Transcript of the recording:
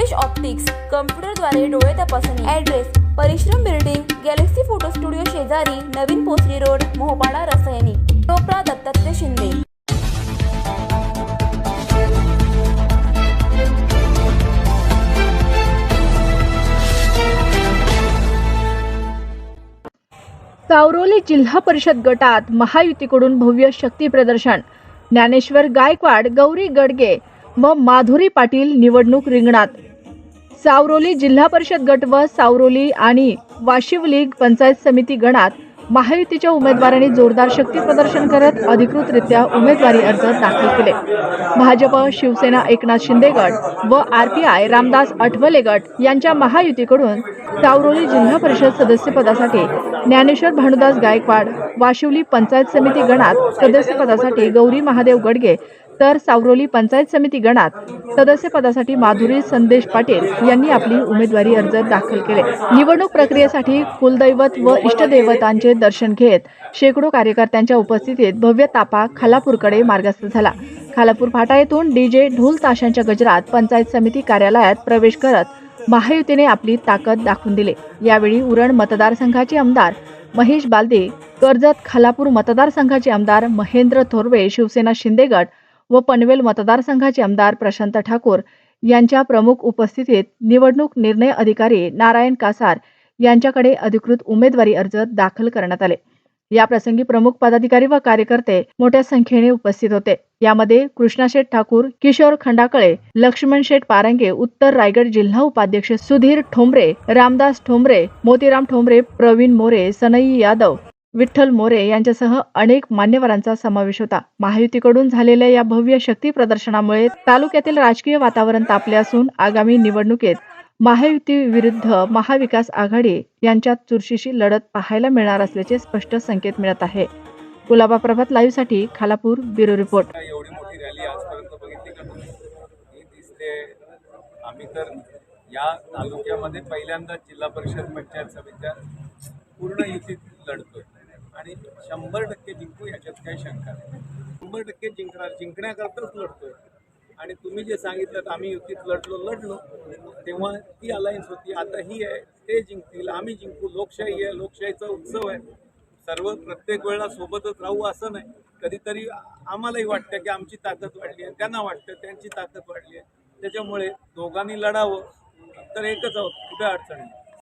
Alpesh optics कम्प्युटरद्वारे डोळे तपासणी. Address परिश्रम बिल्डिंग गॅलेक्सी फोटो स्टुडिओ शेजारी नवीन पोसरी रोड मोहपाडा रसायनी. टोपरा दत्तात्रय शिंदे. सावरोली जिल्हा परिषद गटात महायुतीकडून भव्य शक्ती प्रदर्शन. ज्ञानेश्वर गायकवाड गौरी गडगे व माधुरी पाटील निवडणूक रिंगणात. सावरोली जिल्हा परिषद गट व सावरोली आणि वाशिवली पंचायत समिती गणात महायुतीच्या उमेदवारांनी जोरदार शक्ती प्रदर्शन करत अधिकृतरित्या उमेदवारी अर्ज दाखल केले. भाजप शिवसेना एकनाथ शिंदे गट व आरपीआय रामदास आठवले गट यांच्या महायुतीकडून सावरोली जिल्हा परिषद सदस्यपदासाठी ज्ञानेश्वर भानुदास गायकवाड वाशिवली पंचायत समिती गणात सदस्यपदासाठी गौरी महादेव गडगे तर सावरोली पंचायत समिती गणात सदस्यपदासाठी माधुरी संदेश पाटील यांनी आपली उमेदवारी अर्ज दाखल केले. निवडणूक प्रक्रियेसाठी कुलदैवत व इष्टदैवतांचे दर्शन घेत शेकडो कार्यकर्त्यांच्या उपस्थितीत भव्य तापा खालापूरकडे मार्गस्थ झाला. खालापूर फाटा येथून डीजे ढोल ताशांच्या गजरात पंचायत समिती कार्यालयात प्रवेश करत महायुतीने आपली ताकद दाखवून दिली. यावेळी उरण मतदारसंघाचे आमदार महेश बालदे कर्जत खालापूर मतदारसंघाचे आमदार महेंद्र थोरवे शिवसेना शिंदेगड व पनवेल मतदारसंघाचे आमदार प्रशांत ठाकूर यांच्या प्रमुख उपस्थितीत निवडणूक निर्णय अधिकारी नारायण कासार यांच्याकडे अधिकृत उमेदवारी अर्ज दाखल करण्यात आले. या प्रसंगी प्रमुख पदाधिकारी व कार्यकर्ते मोठ्या संख्येने उपस्थित होते. यामध्ये कृष्णाशेठ ठाकूर किशोर खंडाकळे लक्ष्मण शेठ पारंगे उत्तर रायगड जिल्हा उपाध्यक्ष सुधीर ठोंबरे रामदास ठोंबरे मोतीराम ठोंबरे प्रवीण मोरे सनई यादव विठ्ठल मोरे यांच्यासह अनेक मान्यवरांचा समावेश होता. महायुतीकडून झालेल्या या भव्य शक्ती प्रदर्शनामुळे तालुक्यातील राजकीय वातावरण तापले असून आगामी निवडणुकीत महायुती विरुद्ध महाविकास आघाडी यांच्यात चुरशीशी लढत पाहायला मिळणार असल्याचे स्पष्ट संकेत मिळत आहे. कुलाबा प्रभात लाईव्हसाठी खालापूर ब्युरो रिपोर्ट. आम्ही तर या तालुक्यामध्ये पहिल्यांदा जिल्हा परिषद पंचायत समित्या पूर्ण युतीत लढतोय. आणि शंभर टक्के जिंकू याच्यात काही शंका नाही. शंभर टक्के जिंकणार जिंकण्याकरताच लढतोय. आणि तुम्ही जे सांगितलं आम्ही युतीत लढलो लढलो तेव्हा ती अलायन्स होती. आता ही आहे ते जिंकतील आम्ही जिंकू लोकशाही आहे लोकशाहीचा उत्सव आहे. सर्व प्रत्येक वेळेला सोबतच राहू असं नाही. कधीतरी आम्हालाही वाटतं की आमची ताकद वाढली आहे त्यांना वाटतं त्यांची ताकद वाढली आहे. त्याच्यामुळे दोघांनी लढावं तर एकच आहोत कुठे अडचण नाही.